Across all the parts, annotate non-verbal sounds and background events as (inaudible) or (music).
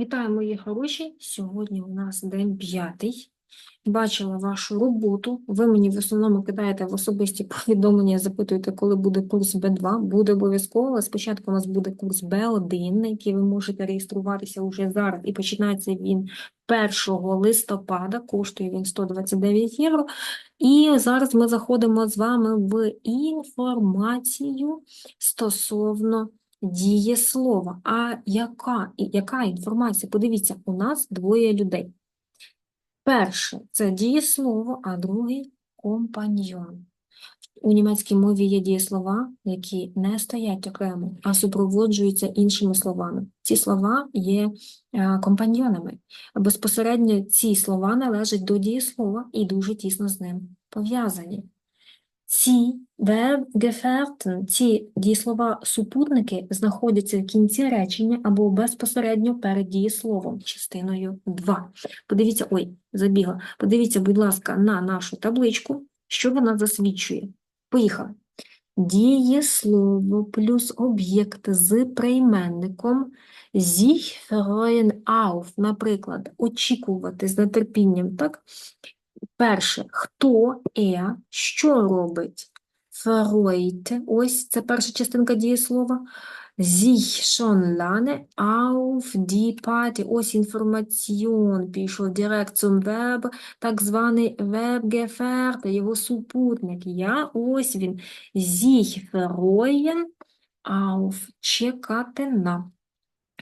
Вітаю, мої хороші. Сьогодні у нас день п'ятий. Бачила вашу роботу. Ви мені в основному кидаєте в особисті (laughs) повідомлення, запитуєте, коли буде курс Б2. Буде обов'язково. Спочатку у нас буде курс Б1, на який ви можете реєструватися уже зараз, і починається він 1 листопада, коштує він 129 євро. І зараз ми заходимо з вами в інформацію стосовно дієслова. А яка, яка інформація? Подивіться, у нас двоє людей. Перше це дієслово, а другий компаньйон. У німецькій мові є дієслова, які не стоять окремо, а супроводжуються іншими словами. Ці слова є е, компаньйонами. Безпосередньо ці слова належать до дієслова і дуже тісно з ним пов'язані. Ці Verb-Gefährten, ці дієслова-супутники знаходяться в кінці речення або безпосередньо перед дієсловом, частиною 2. Подивіться, ой, забігла. Подивіться, будь ласка, на нашу табличку, що вона засвідчує. Поїхали. Дієслово плюс об'єкт з прийменником sich freuen auf, наприклад, очікувати з нетерпінням, так? Перше, хто е, що робить? Freut, ось це перша частинка дієслова. Sich schon lange auf die Party, ось інформаціон пішов direkt zum Verb, так званий Verbgefährte, його супутник. Я, ось він. Sich freuen auf, чекати на.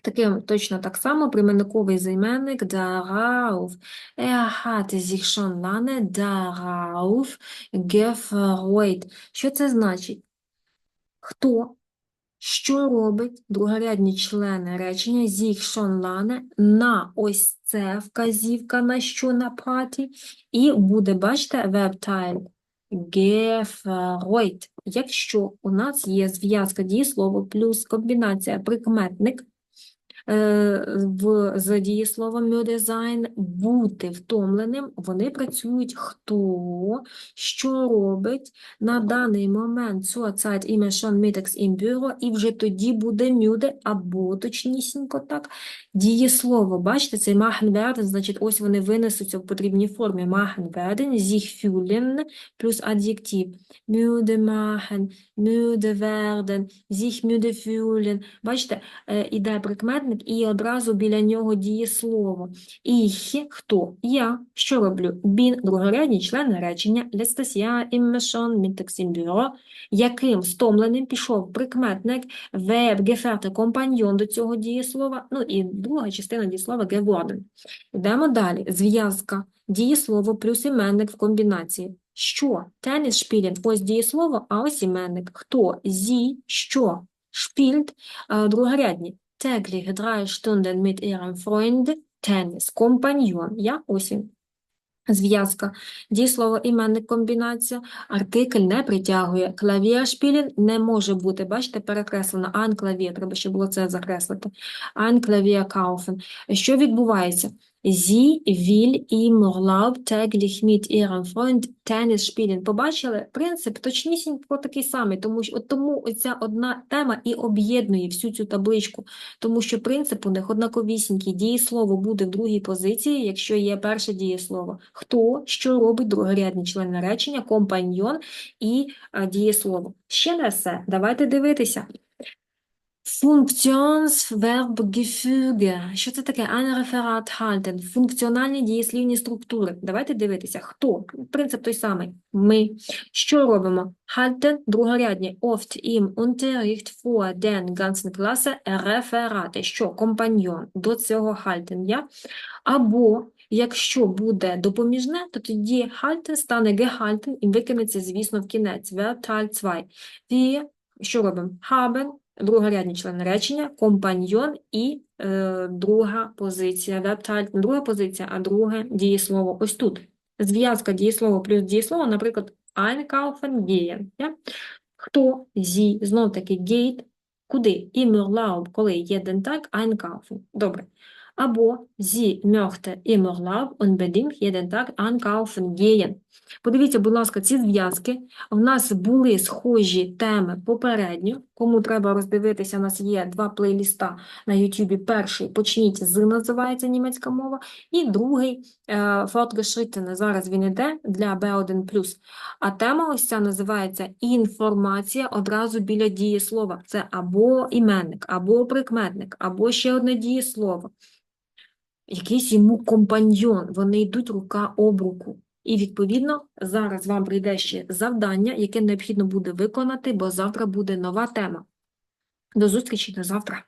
Таким точно так само прийменниковий займенник darauf. Er hatte sich schon. Що це значить? Хто, що робить другорядні члени речення sich на ось це вказівка на що на праті, і буде, бачите, gefreut. Якщо у нас є зв'язка дієслово плюс комбінація прикметник, в, з дієсловом müde бути втомленим, вони працюють хто, що робить на даний момент immer schon mittags im Büro, і вже тоді буде müde, або точнісінько так, дієслово. Бачите, цей werden, значить, ось вони винесуться в потрібній формі. Machen werden, плюс ад'єктив. Müde machen, müde werden, sich müde fühlen. Бачите, е, іде прикметник і одразу біля нього дієслово. Ich – хто? Я. Що роблю? Bin – другорядні члени речення. Schon mittags im Büro. Яким стомленим пішов прикметник verb, Gefährte, компаньйон до цього дієслова. Ну і друга частина дієслова geworden. Йдемо далі. Зв'язка. Дієслово плюс іменник в комбінації. Що? Теніс шпілін. Ось дієслово, а ось іменник. Хто? Зі. Що? Шпільт. Е, Другорядні. Täglich drei Stunden mit ihrem Freund Tennis. Компаньйон. Я ось. Зв'язка. Дієслово іменник комбінація. Артикль не притягує. Клавір шпілін не може бути. Бачите, перекреслено. Ан клавір. Треба ще було це закреслити. Ан клавір кауфен. Що відбувається? Sie will im Urlaub täglich mit ihrem Freund Tennis spielen. Побачили? Принцип точнісінько такий самий, тому що тому оця одна тема і об'єднує всю цю табличку, тому що принцип у них однаковісінький. Дієслово буде в другій позиції, якщо є перше дієслово. Хто, що робить другорядні члени речення, компаньйон і а, дієслово. Ще не все. Давайте дивитися. Функціонсвербгефюге. Що це таке? Referat halten. Функціональні дієслівні структури. Давайте дивитися. Хто? Принцип той самий. Ми. Що робимо? Halten – другорядні. Oft im Unterricht vor den ganzen Klasse Referate. Що? Компаньйон. До цього halten я. Або Якщо буде допоміжне, то тоді halten стане gehalten і викинеться, звісно, в кінець. Verteil 2. Що робимо? Haben, другорядні члени речення, компаньйон і е, друга позиція. Verteil, не друга позиція, а друге дієслово. Ось тут. Зв'язка дієслово плюс дієслово, наприклад, einkaufen gehen. Ja? Хто? Зі, знов таки geht. Куди? Im Urlaub, коли є Tag, einkaufen. Добре. Або sie möchte im Urlaub unbedingt jeden Tag einkaufen gehen. Подивіться, будь ласка, ці зв'язки. В нас були схожі теми попередньо. Кому треба роздивитися, у нас є два плейліста на Ютубі. Перший «Почніть з» називається німецька мова, і другий «Fortgeschrittene». Зараз він іде для B1+. А тема ось ця називається інформація одразу біля дієслова. Це або іменник, або прикметник, або ще одне дієслово. Якийсь йому компаньйон, вони йдуть рука об руку. І, відповідно, зараз вам прийде ще завдання, яке необхідно буде виконати, бо завтра буде нова тема. До зустрічі на завтра.